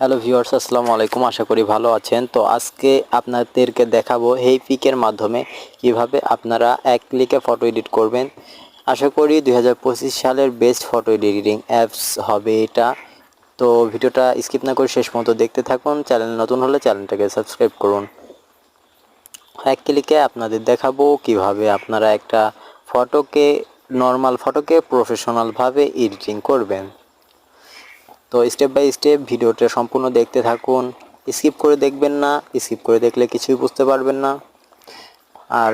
Hello viewers আসসালামু আলাইকুম। আশা করি ভালো আছেন। তো আজকে আপনাদেরকে দেখাবো এই পিকের মাধ্যমে কীভাবে আপনারা এক ক্লিকে ফটো এডিট করবেন। আশা করি দু হাজার পঁচিশ সালের বেস্ট ফটো এডিটিং অ্যাপস হবে এটা। তো ভিডিওটা স্কিপ না করে শেষ মতো দেখতে থাকুন। চ্যানেল নতুন হলে চ্যানেলটাকে সাবস্ক্রাইব করুন। এক ক্লিকে আপনাদের দেখাবো কীভাবে আপনারা একটা ফটোকে নর্মাল ফটোকে প্রফেশনালভাবে এডিটিং করবেন। তো স্টেপ বাই স্টেপ ভিডিওটা সম্পূর্ণ দেখতে থাকুন। স্কিপ করে দেখবেন না স্কিপ করে দেখলে কিছুই বুঝতে পারবেন না। আর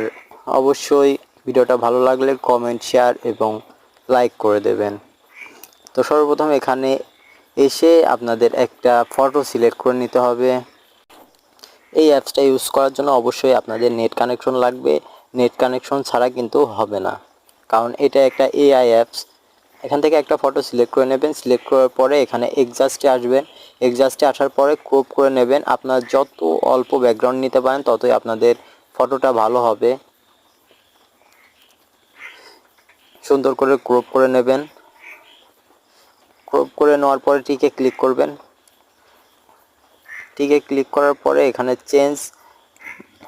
অবশ্যই ভিডিওটা ভালো লাগলে কমেন্ট শেয়ার এবং লাইক করে দেবেন। তো সর্বপ্রথম এখানে এসে আপনাদের একটা ফটো সিলেক্ট করে নিতে হবে। এই অ্যাপসটা ইউজ করার জন্য অবশ্যই আপনাদের নেট কানেকশন লাগবে। নেট কানেকশন ছাড়া কিন্তু হবে না। কারণ এটা একটা এআই অ্যাপস এখান থেকে একটা ফটো সিলেক্ট করে নেবেন। সিলেক্ট করার পরে এখানে এক্সাস্টে আসবেন। এক্সাস্টে আসার পরে ক্রপ করে নেবেন। আপনার যত অল্প ব্যাকগ্রাউন্ড নিতে পারেন, ততই আপনাদের ফটোটা ভালো হবে। সুন্দর করে ক্রপ করে নেবেন। ক্রপ করে নেওয়ার পরে টিকে ক্লিক করবেন। টিকে ক্লিক করার পরে এখানে চেঞ্জ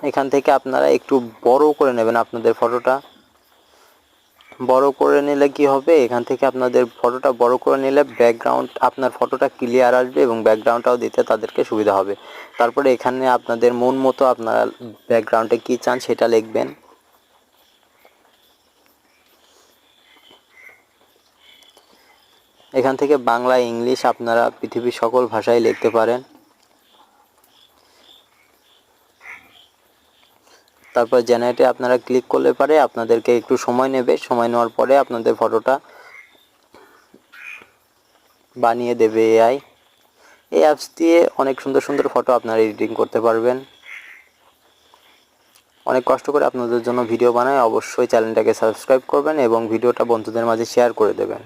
এখান থেকে আপনারা একটু বড় করে নেবেন আপনাদের ফটোটা বড় করে নিলে কি হবে? এখান থেকে আপনাদের ফটোটা বড় করে নিলে ব্যাকগ্রাউন্ড আপনার ফটোটা ক্লিয়ার আসবে এবং ব্যাকগ্রাউন্ডটাও দিতে তাদেরকে সুবিধা হবে। তারপরে এখানে আপনাদের মন মতো আপনারা ব্যাকগ্রাউন্ডে কী চান সেটা লিখবেন। এখান থেকে বাংলা, ইংলিশ আপনারা পৃথিবীর সকল ভাষায় লিখতে পারেন। তারপর জেনারেটে আপনারা ক্লিক করলে পারে আপনাদেরকে একটু সময় নেবে। সময় নেওয়ার পরে আপনাদের ফটোটা বানিয়ে দেবে এআই এই অ্যাপস দিয়ে অনেক সুন্দর সুন্দর ফটো আপনারা এডিটিং করতে পারবেন। অনেক কষ্ট করে আপনাদের জন্য ভিডিও বানায়। অবশ্যই চ্যানেলটাকে সাবস্ক্রাইব করবেন এবং ভিডিওটা বন্ধুদের মাঝে শেয়ার করে দেবেন।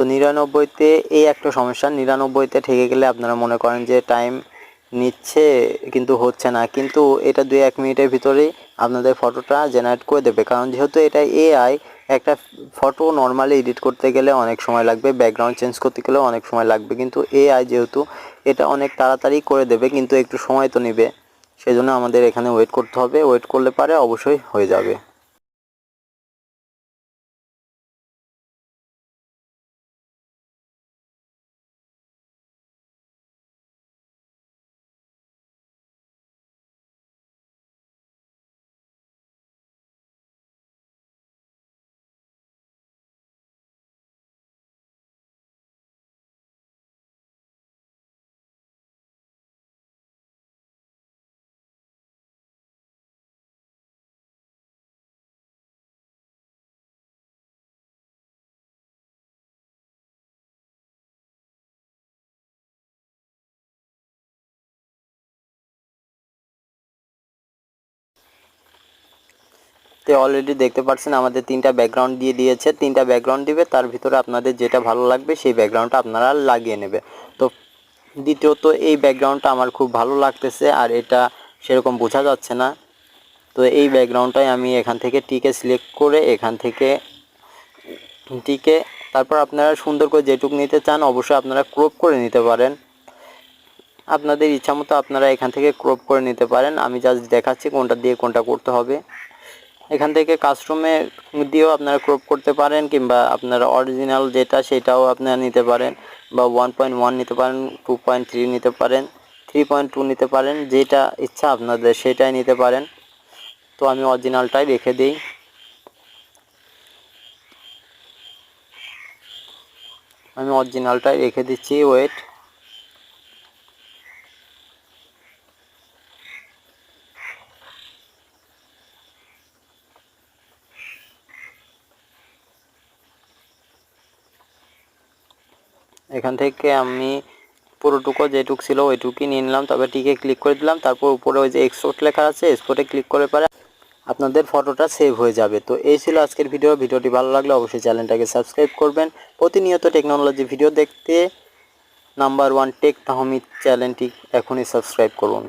তো নিরানব্বইতে এই একটা সমস্যা। নিরানব্বইতে ঠেকে গেলে আপনারা মনে করেন যে টাইম নিচ্ছে কিন্তু হচ্ছে না। কিন্তু এটা দুই এক মিনিটের ভিতরেই আপনাদের ফটোটা জেনারেট করে দেবে। কারণ যেহেতু এটা এআই একটা ফটো নর্মালি এডিট করতে গেলে অনেক সময় লাগবে ব্যাকগ্রাউন্ড চেঞ্জ করতে গেলে অনেক সময় লাগবে। কিন্তু এআই যেহেতু এটা অনেক তাড়াতাড়ি করে দেবে, কিন্তু একটু সময় তো নেবে। সেজন্য আমাদের এখানে ওয়েট করতে হবে। ওয়েট করলে পারে অবশ্যই হয়ে যাবে। তো অলরেডি দেখতে পাচ্ছেন আমাদের তিনটা ব্যাকগ্রাউন্ড দিয়ে দিয়েছে। তিনটা ব্যাকগ্রাউন্ড দিবে, তার ভিতরে আপনাদের যেটা ভালো লাগবে, সেই ব্যাকগ্রাউন্ডটা আপনারা লাগিয়ে নেবে। তো দ্বিতীয়ত, এই ব্যাকগ্রাউন্ডটা আমার খুব ভালো লাগতেছে, আর এটা সেরকম বোঝা যাচ্ছে না। তো এই ব্যাকগ্রাউন্ডটাই আমি এখান থেকে টিকে সিলেক্ট করে এখান থেকে টিকে তারপর আপনারা সুন্দর করে যেটুক নিতে চান, অবশ্যই আপনারা ক্রপ করে নিতে পারেন। আপনাদের ইচ্ছা মতো আপনারা এখান থেকে ক্রপ করে নিতে পারেন। আমি জাস্ট দেখাচ্ছি কোনটা দিয়ে কোনটা করতে হবে। এখান থেকে কাস্টমে দিয়েও আপনারা ক্রপ করতে পারেন কিংবা আপনারা অরিজিনাল যেটা সেটাও আপনারা নিতে পারেন বা ওয়ান পয়েন্ট ওয়ান নিতে পারেন টু পয়েন্ট থ্রি নিতে পারেন থ্রি পয়েন্ট টু নিতে পারেন, যেটা ইচ্ছা আপনাদের সেটাই নিতে পারেন। তো আমি অরিজিনালটাই রেখে দিই। আমি অরিজিনালটাই রেখে দিচ্ছি ওয়েট এখান থেকে আমি পুরোটুকু যেটুক ছিল ওইটুকুই নিয়ে নিলাম। তবে টিকে ক্লিক করে দিলাম, তারপর উপরে ওই যে এক্সপোর্ট লেখা আছে এক্সপোর্টে ক্লিক করে পারে আপনাদের ফটোটা সেভ হয়ে যাবে। তো এই ছিল আজকের ভিডিও ভিডিওটি ভালো লাগলে অবশ্যই চ্যানেলটাকে সাবস্ক্রাইব করবেন। প্রতিনিয়ত টেকনোলজি ভিডিও দেখতে নাম্বার ওয়ান টেক তাহমিদ চ্যানেলটি এখনই সাবস্ক্রাইব করুন।